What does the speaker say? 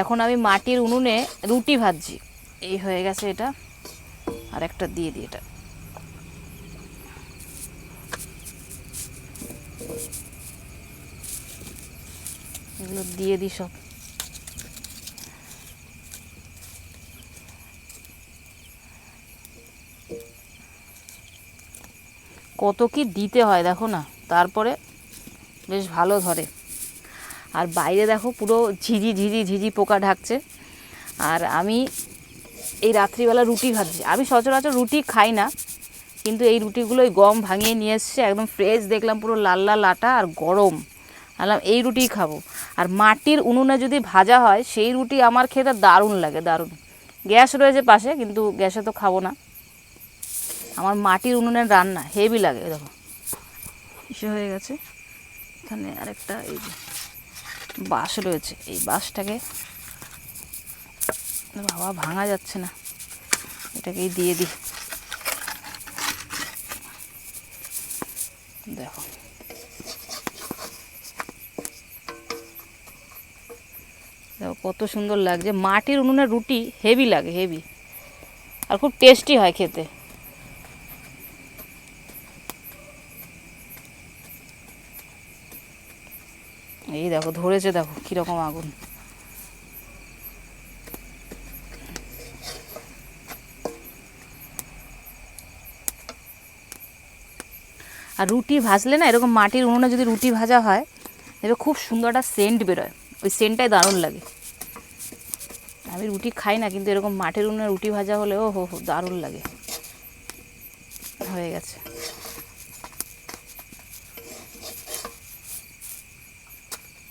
এখন আমি মাটির উনুনে রুটি ভাজছি। এই হয়ে গেছে এটা। আর একটা দিয়ে দিই এটা। এগুলো দিয়ে দিই সব। কত কি দিতে হয় দেখো না? তারপরে বেশ ভালো ধরে। আর বাইরে দেখো পুরো ঝিঝি ঝিঝি ঝিঝি পোকা ঢাকছে। আর আমি এই রাত্রিবেলা রুটি ভাজছি। আমি সচরাচর রুটি খাই না, কিন্তু এই রুটিগুলো ওই গম ভাঙিয়ে নিয়ে এসছে, একদম ফ্রেশ দেখলাম পুরো লাল লাল আটা আর গরম। আলাম এই রুটিই খাব। আর মাটির উনুনে যদি ভাজা হয়, সেই রুটি আমার খেতে দারুণ লাগে, দারুণ। গ্যাস রয়েছে পাশে, কিন্তু গ্যাসে তো খাব না। আমার মাটির উনুনের রান্না হেভি লাগে দেখো। ইসে হয়ে গেছে। এখানে আরেকটা, এই বাঁশ রয়েছে। এই বাঁশটাকে বাবা ভাঙা যাচ্ছে না। এটাকেই দিয়ে দিই। দেখো। দেখো কত সুন্দর লাগছে। মাটির উনুনে রুটি হেভি লাগে হেভি আর খুব টেস্টি হয় খেতে। এই দেখো, ধরেছে দেখো, কীরকম আগুন। আর রুটি ভাজলে না, এরকম মাটির উনুনে যদি রুটি ভাজা হয় দেখবে খুব সুন্দর একটা সেন্ট বেরোয়। ওই সেন্টটাই দারুণ লাগে। আমি রুটি খাই না, কিন্তু এরকম মাটির উনুনে রুটি ভাজা হলে ও হো হো, দারুণ লাগে। হয়ে গেছে।